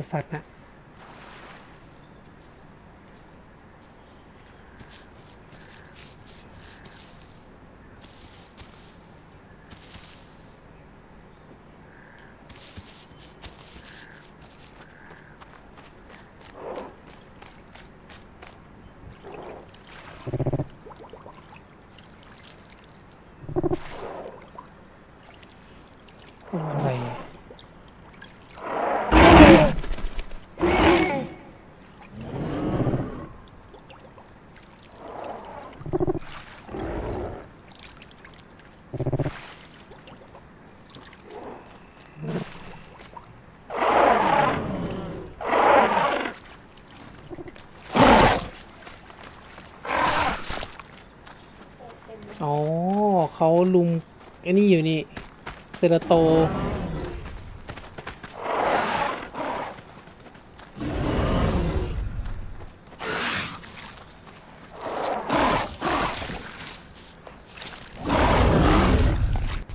จ อ๋อเขาลุมไอ้นี่อยู่นี่ เซราโต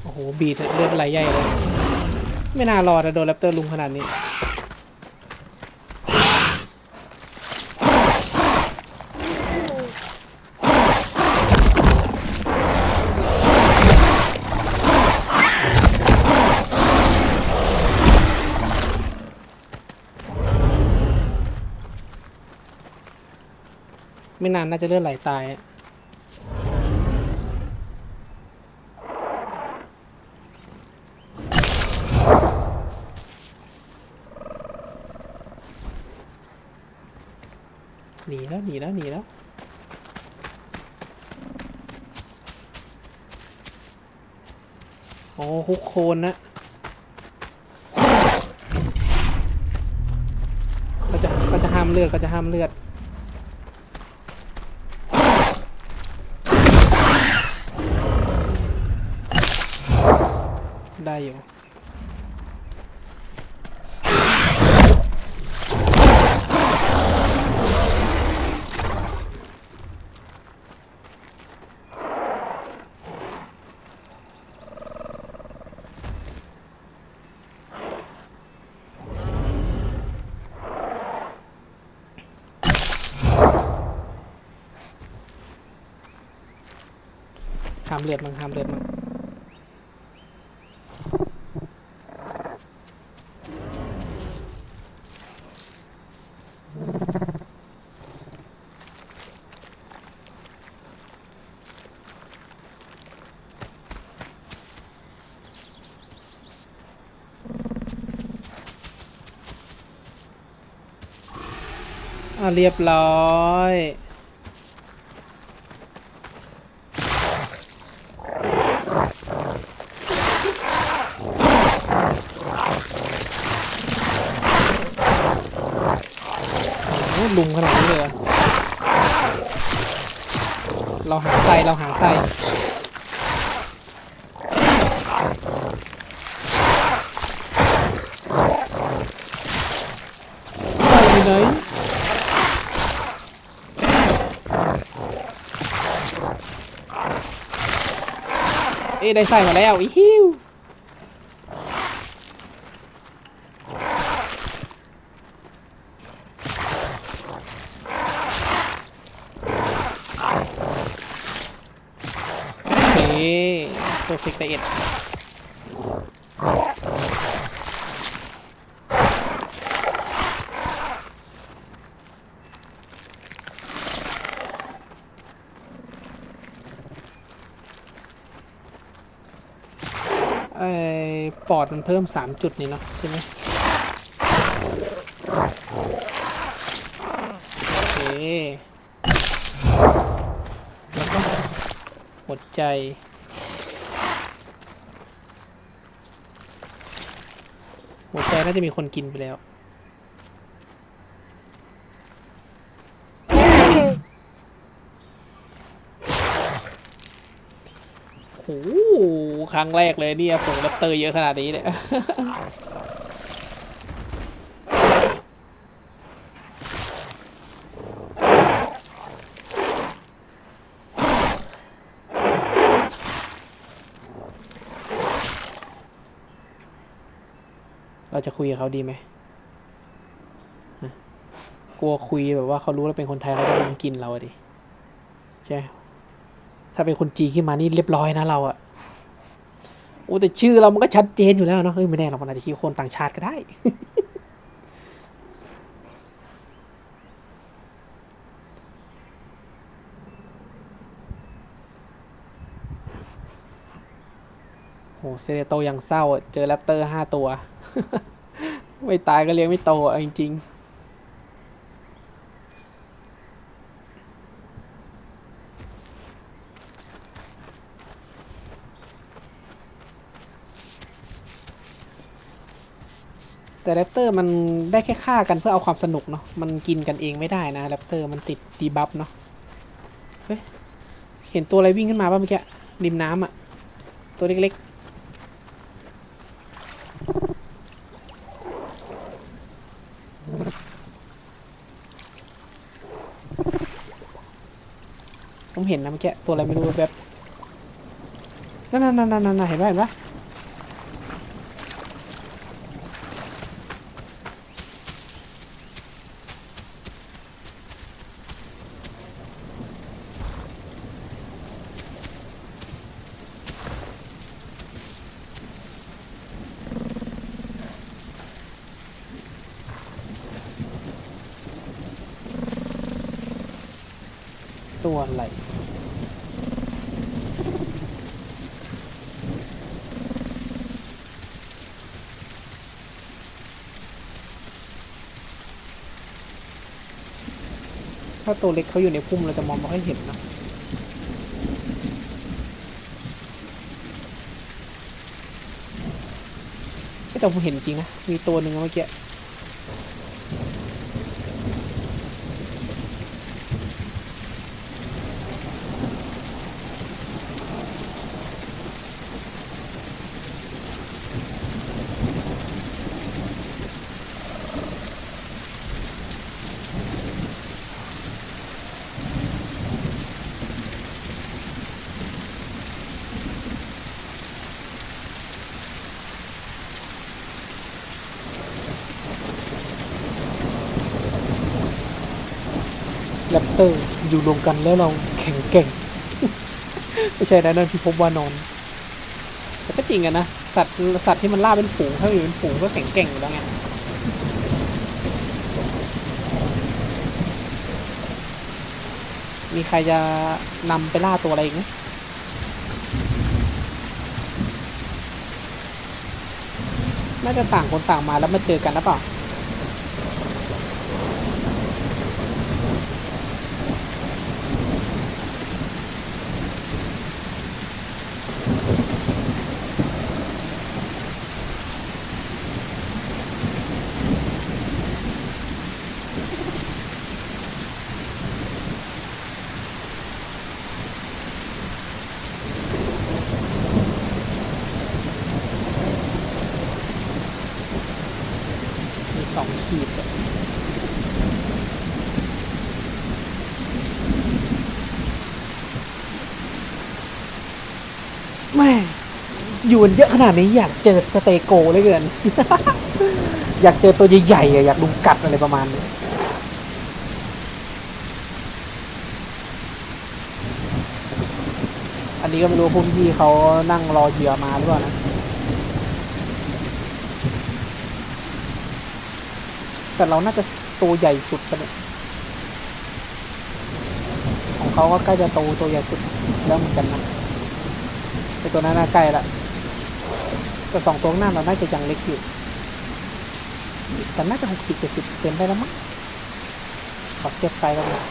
โอ้โห บีดเลือดไหลใหญ่เลย ไม่น่ารอดนะโดนแรปเตอร์ลุมขนาดนี้ ไม่นานน่าจะเลือดไหลตายหนีแล้วหนีแล้วหนีแล้วโอ้ฮุกโคนนะก็จะก็จะห้ามเลือดก็จะห้ามเลือด ได้อยู่ห้ามเลือดมั้งห้ามเลือดมั้ง อะเรียบร้อย โอ้ลุมขนาดนี้เลยเหรอเราหาไส้เราหาไส้ไส้อยู่ไหน เอ้ได้ใส่มาแล้วอีฮิวโอเค perfect diet ไอ้ปอดมัน เพิ่มสามจุดนี่เนาะใช่ไหมโอเคแล้วก็หัวใจหัวใจน่าจะมีคนกินไปแล้ว โอ้โหครั้งแรกเลยเนี่ยผงแรปเตอร์เยอะขนาดนี้เนี่ยเราจะคุยกับเขาดีไหมกลัวคุยแบบว่าเขารู้เราเป็นคนไทยเขาจะรุมกินเราดิใช่ ถ้าเป็นคนจีนขึ้นมานี่เรียบร้อยนะเราอะโอ้แต่ชื่อเรามันก็ชัดเจนอยู่แล้วเนาะเฮ้ยไม่แน่หรอกมันอาจจะคิดคนต่างชาติก็ได้ โหเซเลโตยังเศร้า เจอแรปเตอร์ห้าตัว ไม่ตายก็เลี้ยงไม่โตจริงๆ แต่แรปเตอร์มันได้แค่ฆ่ากันเพื่อเอาความสนุกเนาะมันกินกันเองไม่ได้นะแรปเตอร์มันติดดีบัฟเนาะเฮ้ยเห็นตัวอะไรวิ่งขึ้นมาป่ะเมื่อกี้ริมน้ำอะตัวเล็กๆผมเห็นนะเมื่อกี้ตัวอะไรไม่รู้แบบนั่นนั่นนั่นนั่นเห็นไหมเห็นไห อะไรถ้าตัวเล็กเขาอยู่ในพุ่มเราจะมองไม่ค่อยเห็นนะแต่ผมเห็นจริงนะ มีตัวหนึ่งเมื่อกี้ ปเตอร์อยู่รวมกันแล้วเราแข็งแกร่ง ไม่ใช่นะนั่นพิภพวานอนแต่ก็จริงอะนะสัตว์สัตว์ที่มันล่าเป็นฝูงถ้าอยู่เป็นฝูงก็แข็งแกร่งอยู่แล้วไงมีใครจะนำไปล่าตัวอะไรอีกไหมน่าจะต่างคนต่างมาแล้วมาเจอกันหรือเปล่า อยู่กันเยอะขนาดนี้อยากเจอสเตโกเลยเกิน อยากเจอตัวใหญ่ๆอะอยากลุมกัดอะไรประมาณนี้อันนี้ก็ไม่รู้ว่าพวกพี่ๆเขานั่งรอเหยื่อมาหรือเปล่านะ แต่เราน่าจะตัวใหญ่สุดปะเนี่ยของเขาก็ใกล้จะโตตัวใหญ่สุดแล้วเหมือนกันนะไอตัวนั้นน่าใกล้ละ แต่สองตัวหน้าเราน่าจะยังเล็กอยู่ แต่น่าจะหกสิบเจ็ดสิบเซนได้แล้วมั้งขอเทียบไซส์กันหน่ย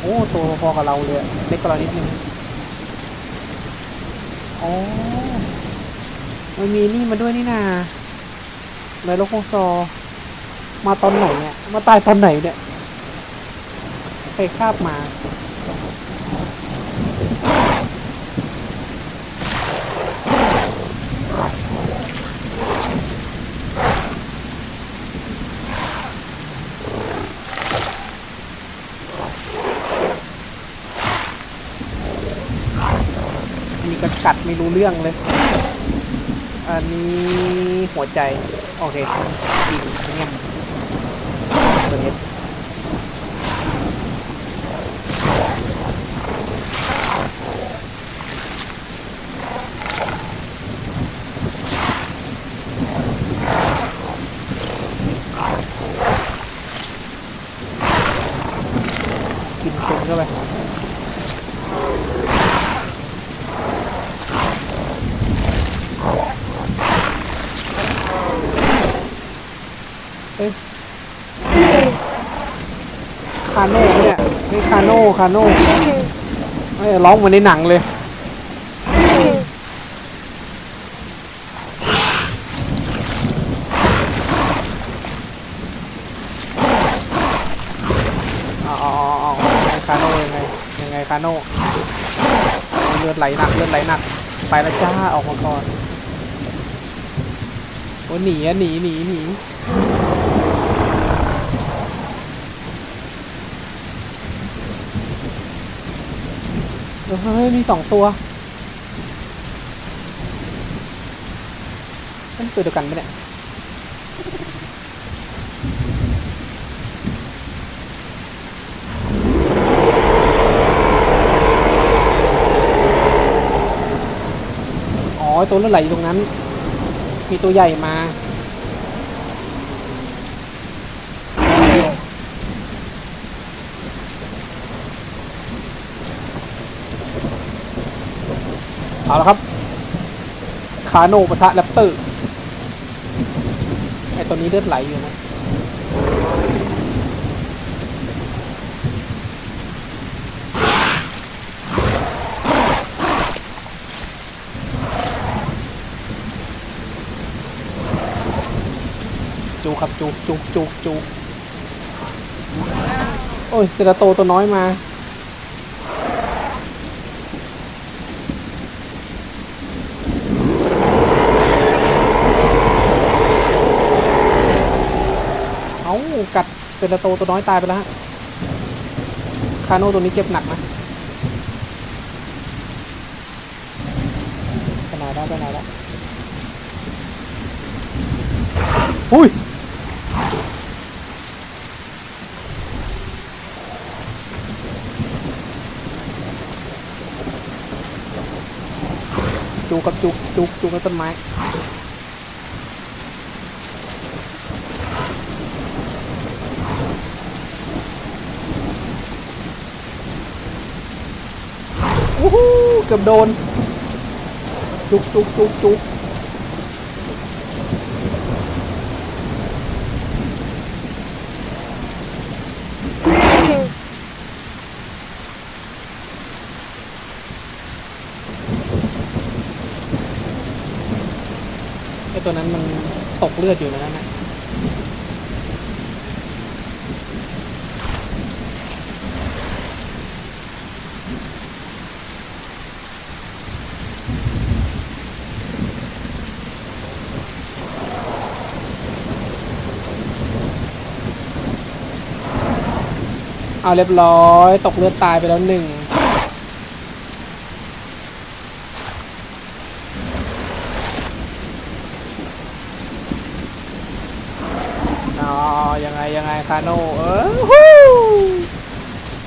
โอ้ตัวพอกับเราเลยเล็กกว่าเรานิดนึงอ๋อมันมีนี่มาด้วยนี่นาไดโลโคซอ มาตอนไหนเนี่ย มาตายตอนไหนเนี่ยใครคาบมา อันนี้ก็กัด ไม่รู้เรื่องเลย อันนี้หัวใจ โอเคกินเงี้ยตัวนี้กินเค็มเข้าไป เอ้ยคาโน่ปะเนี่ย น่คาโน่คาโน่ร้องเหมือนในหนังเลย เอาเอาเอาเอายังไงคาโน่ยังไงยังไงคาโน่เลือดไหลหนักเลือดไหลหนัก ไปแล้วจ้าออกมาก่อนโอ้หนีอะหนีหนีหนี เฮ้ยมีสองตัวนั่นตัวเดียวกันปะเนี่ยอ๋อตัวเลือดไหลอยู่ตรงนั้น มีตัวใหญ่มา เอาละครับ คาโนปะทะแรปเตอร์ไอตัวนี้เลือดไหลอยู่นะจูครับจูจูจูจูโอ้ยเซราโตตัวน้อยมา กัดเซราโตตัวน้อยตายไปแล้วฮะ คาโน่ตัวนี้เจ็บหนักนะไปไหนแล้วไปไหนแล้วอุ้ยจูกับจุกจุกจุกกับต้นไม้ โอ้โห เกือบโดน จุกจุกจุกจุกไอตัวนั้นมันตกเลือดอยู่นะนั่นนะ เอาเรียบร้อย ตกเลือดตายไปแล้วหนึ่งอ๋อยังไงยังไงคาโน่เออฮู้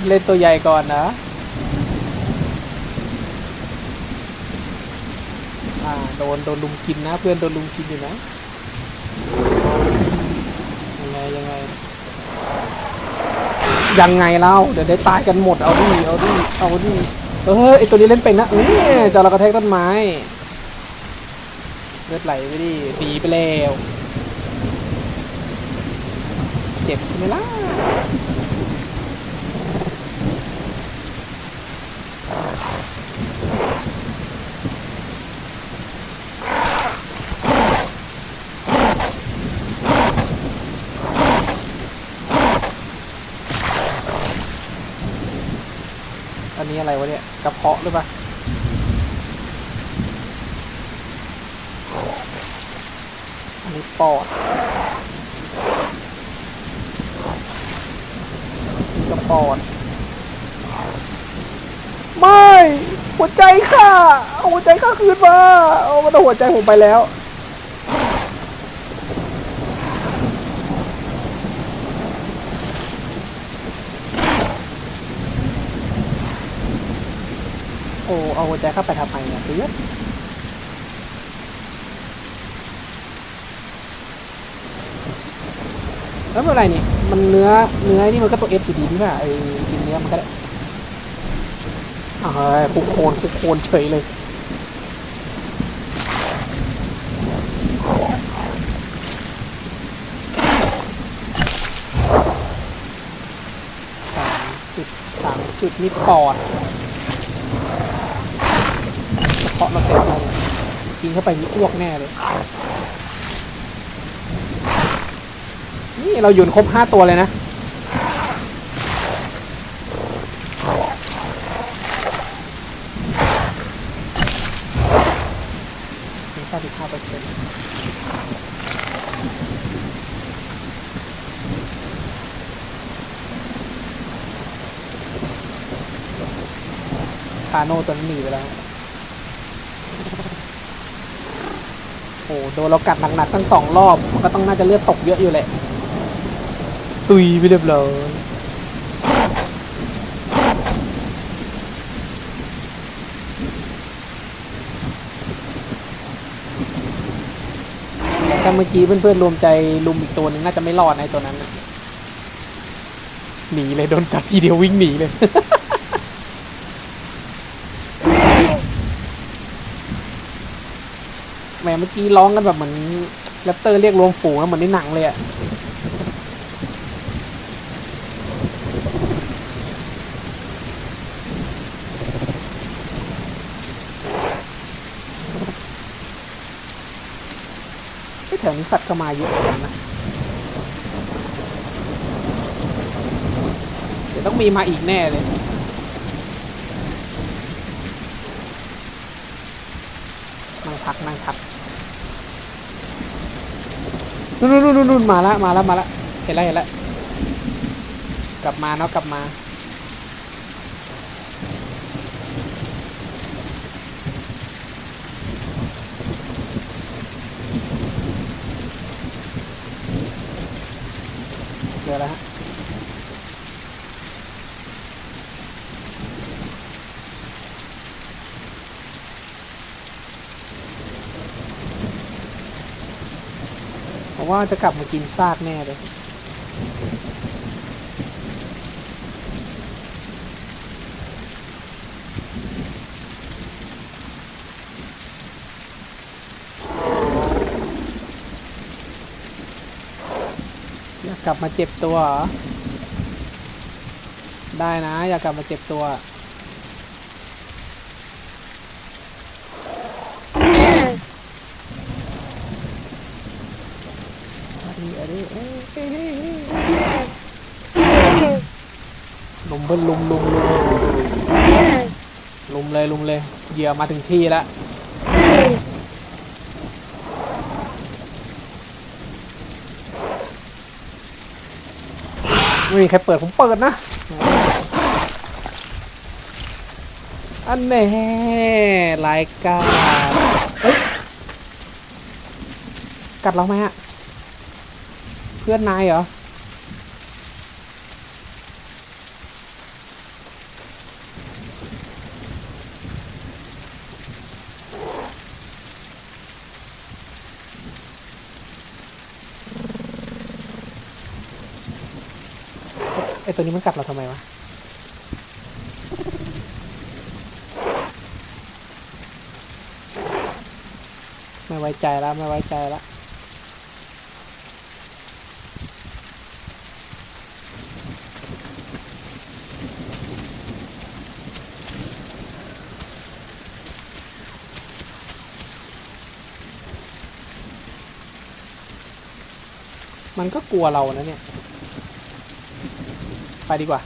เล่นตัวใหญ่ก่อนนะอ่าโดนโดนลุมกินนะ เพื่อนโดนลุมกินอยู่นะยังไงยังไง ยังไงเล่าเดี๋ยวได้ตายกันหมดเอาดิเอาดิเอาดิเออไอตัวนี้เล่นเป็นนะเออจะระกระแทกต้นไม้เลือดไหลไปดิหนีไปแล้ว เจ็บใช่ไหมล่ะ นี้อะไรวะเนี่ยกระเพาะหรือเปล่าอันนี้ปอดกระปอดไม่ หัวใจค่ะเอาหัวใจข้าคืนมาเอามันเอาหัวใจผมไปแล้ว โอ้เอาใจเข้าไปทำไมเนี่ยเพื่อนแล้วเมื่อไรนี่ มันเนื้อเนื้อนี่มันก็ตัวเอสดีนี่ป่ะไอ้กินเนื้อมันก็ได้อ้าวเฮ้ยคุกโคนคุกโคนเฉยเลยสามจุดสามจุดนี่ปอด มาเต็มเลยกินเข้าไปมีอ้วกแน่เลย นี่เราหยุนครบห้าตัวเลยนะถึงเก้าสิบห้าเปอร์เซ็นต์คาโน่ตัวนั้หนีไปแล้ว โอ้โหโดนเรากัดหนักๆทั้งสองรอบมันก็ต้องน่าจะเลือดตกเยอะอยู่แหละตุยไปเรียบร้อยถ้าเมื่อกี้เพื่อนๆรวมใจลุมอีกตัวหนึ่งน่าจะไม่รอดในตัวนั้นน่ะหนีเลยโดนกัดทีเดียววิ่งหนีเลย แห มเมื่อกี้ร้องกันแบบเหมือนแรปเตอร์เรียกรวมฝูงเหมือนในหนังเลยอะแถวนี้สัตว์ก็มาเยอะเหมือนกันนะเดี๋ยวต้องมีมาอีกแน่เลย นั่งพักนั่งพัก นู่นนู่นนู่นนู่นมาละมาละมาละเห็นแล้วเห็นแล้วกลับมาเนาะกลับมา เจอแล้วฮะ ผมว่าจะกลับมากินซากแน่เลยอยากลับมาเจ็บตัวได้นะ อยากกลับมาเจ็บตัว ลุมเบิ้ลลุมลุมลุมลุมเลยลุมเลยเหยื่อมาถึงที่แล้วไม่มีใครเปิดผมเปิดนะ อันแน่รายการเอ้ยกัดเราไหมฮะ พื่อนนายเหรอ ไอตัวนี้มันกัดเราทำไมวะไม่ไว้ใจแล้วไม่ไว้ใจแล้ว มันก็กลัวเรานะเนี่ย ไปดีกว่า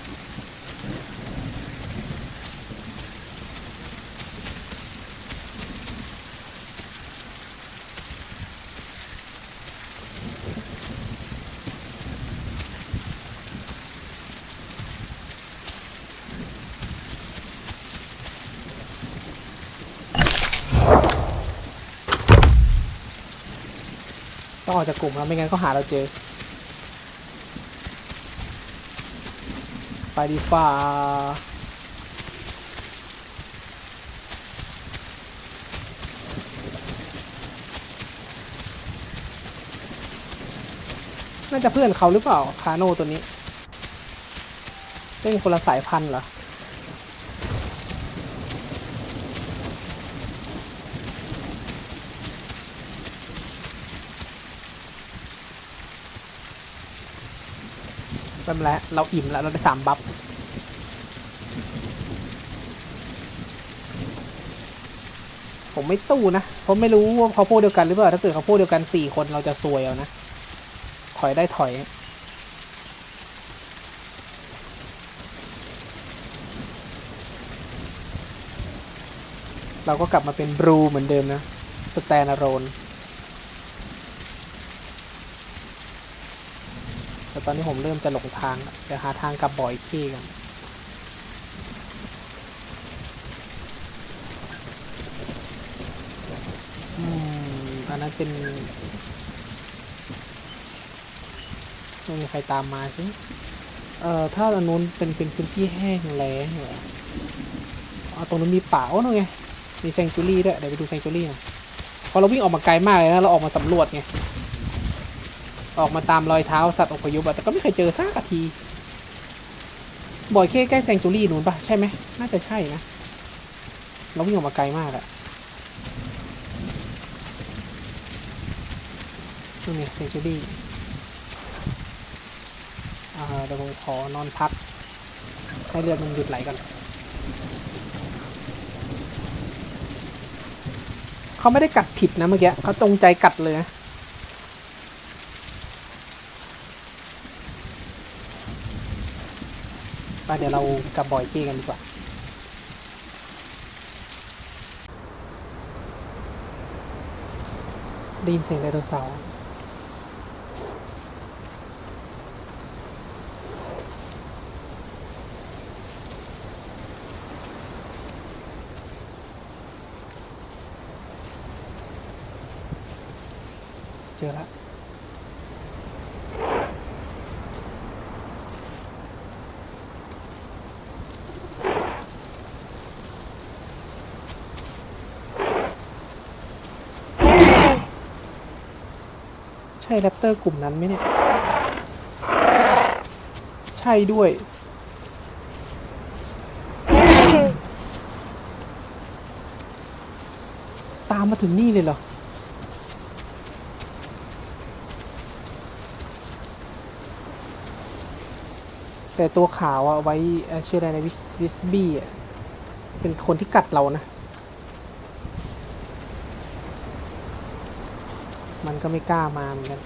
อกจากกลุ่มครับไม่งั้นเขาหาเราเจอ ไปดีฟ้าน่าจะเพื่อนเขาหรือเปล่าคาโน่ตัวนี้เป็นคนละสายพันธุ์เหรอ ไม่เป็นไรเราอิ่มแล้ว เราได้สามบัฟผมไม่สู้นะเพราะไม่รู้ว่าเขาพวกเดียวกันหรือเปล่า ถ้าเกิดเขาพวกเดียวกันสี่คนเราจะซวยเอานะ ถอยได้ถอย เราก็กลับมาเป็นบลูเหมือนเดิมนะ สแตน a โรน ต่ตอนนี้ผมเริ่มจะหลงทางเดี๋ยวหาทางกลับบ่อยขี้กันอืมอันนั้นเป็นไม่มีใครตามมาสิเอ่อถ้าอันนู้นเป็นเป็นพื้นที่แห้งแล้งเหรอเอาตรงนู้นมีป่าโอ้นั่นไงมีแซงจูรี่ด้วยเดี๋ยวไปดูแซงจูรี่หน่อยพอเราวิ่งออกมาไกลมากเลยนะเราออกมาสำรวจไง ออกมาตามรอยเท้าสัตว์อพยพแต่ก็ไม่เคยเจอซากที บ่อยแค่ใกล้แซงจูรี่นู้นปะใช่ไหมน่าจะใช่นะเราวิ่งออกมาไกลมากอะนี่ไงแซงจูรี่เดี๋ยวผมขอนอนพัก ให้เลือดมันหยุดไหลก่อนเขาไม่ได้กัดผิดนะเมื่อกี้เขาจงใจกัดเลยนะ เดี๋ยวเรากลับบอยกี้กันดีกว่า ได้ยินเสียงไดโนเสาร์ ช่แรปเตอร์กลุ่มนั้นไหมเนี่ย ใช่ด้วย ตามมาถึงนี่เลยเหรอ แต่ตัวขาวอะไว้เชื่ออะไรนะวิสวิสบี้อะเป็นคนที่กัดเรานะ มันก็ไม่กล้ามาเหมือนกัน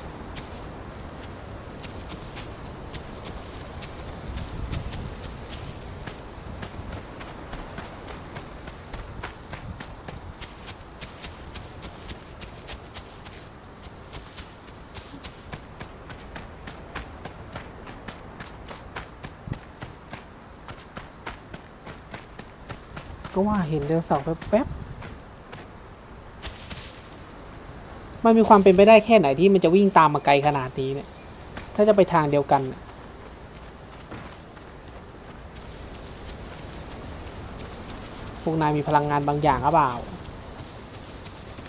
ก็ว่าเห็นเดลเสาร์แป๊บ มันมีความเป็นไปได้แค่ไหนที่มันจะวิ่งตามมาไกลขนาดนี้เนี่ย ถ้าจะไปทางเดียวกันพวกนายมีพลังงานบางอย่างหรือเปล่า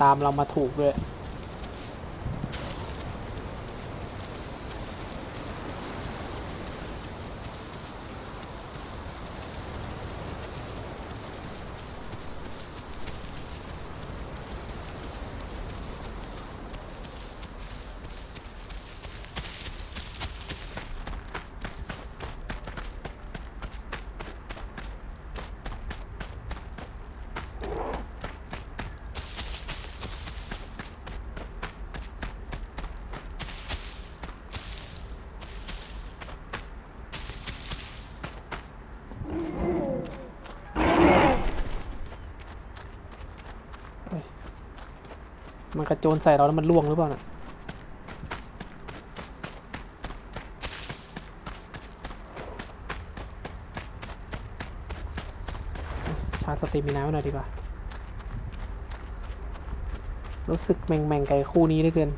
ตามเรามาถูกด้วย กระโจนใส่เราแล้วมันล่วงหรือเปล่านะชาร์จสเตมินาไว้หน่อยดีกว่า รู้สึกแม่งๆไก่คู่นี้เหลือเกิน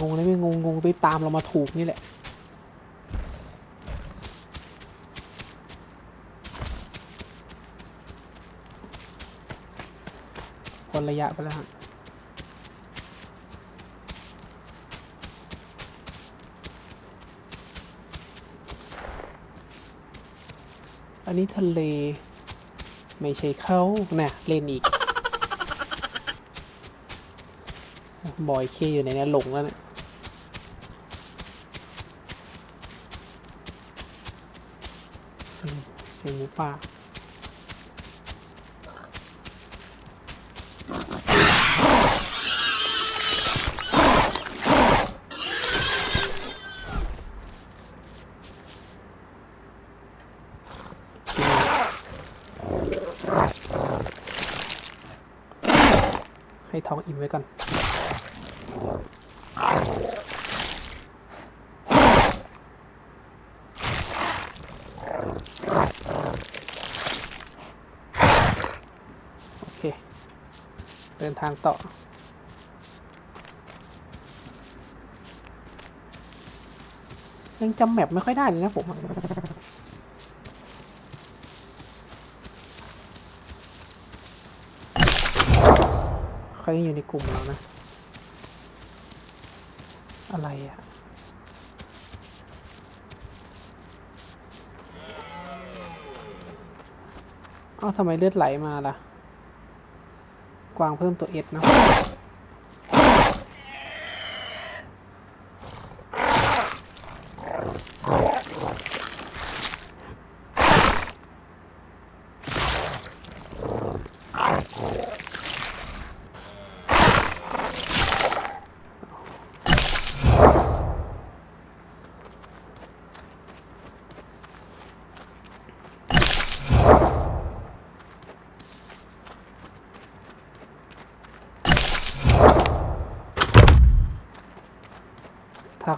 งงเลยไม่งงงงไปตามเรามาถูกนี่แหละ นระยะไปแล้วฮะอันนี้ทะเล ไม่ใช่เขาน่ะเล่นอีก บอยเคอยู่ในนี้หลงแล้วเนี่ยเสียงเสียงหมูป่า ท้องอิ่มไว้ก่อนโอเค เดินทางต่อยังจำแมปไม่ค่อยได้เลยนะผม เขายังอยู่ในกลุ่มเรานะ อะไรอะเอ้าวทำไมเลือดไหลมาล่ะ กวางเพิ่มตัวเอ็ดนะ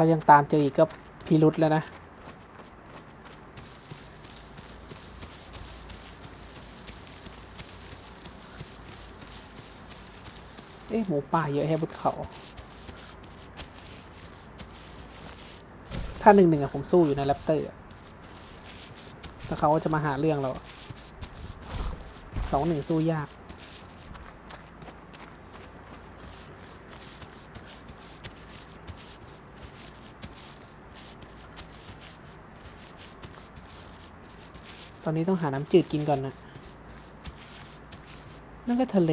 เขายังตามเจออีกก็พิรุษแล้วนะเอ๊ะหมูป่าเยอะแฮะบนเขา ถ้าหนึ่งหนึ่งอะผมสู้อยู่นะแรปเตอร์อะแต่เขาก็จะมาหาเรื่องเราสองหนึ่งสู้ยาก ตอนนี้ต้องหาน้ำจืดกินก่อนนะนั่นก็ทะเล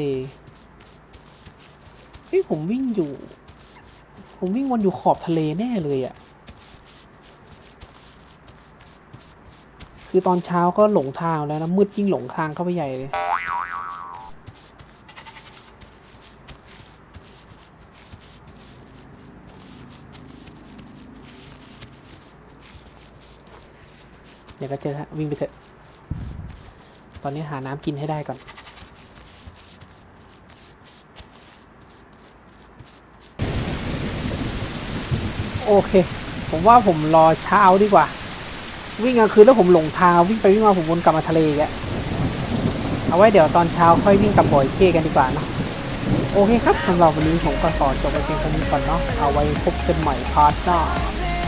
เฮ้ยผมวิ่งอยู่ ผมวิ่งวนอยู่ขอบทะเลแน่เลยอะ่ะ คือตอนเช้าก็หลงทางแล้วนะมืดยิ่งหลงทางเข้าไปใหญ่เลยเดี๋ยวก็เจอฮะวิ่งไปเถอะ อนนี้หาน้ำกินให้ได้ก่อนโอเค ผมว่าผมรอเช้าดีกว่า วิ่งกลางคืนแล้วผมหลงทางวิ่งไปวิ่งมาผมวนกลับมาทะเลอีกอะเอาไว้เดี๋ยวตอนเช้าค่อยวิ่งกลับบ่อยเคกันดีกว่านะโอเคครับสำหรับวันนี้ผมก็ขอจบไปเพียงเท่านี้ก่อนเนาะเอาไว้พบกันใหม่พาร์ทหน้า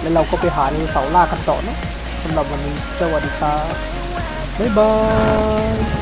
แล้วเราก็ไปหาในเสาล่ากันต่อเนาะสำหรับวันนี้สวัสดีครับ บ๊ายบาย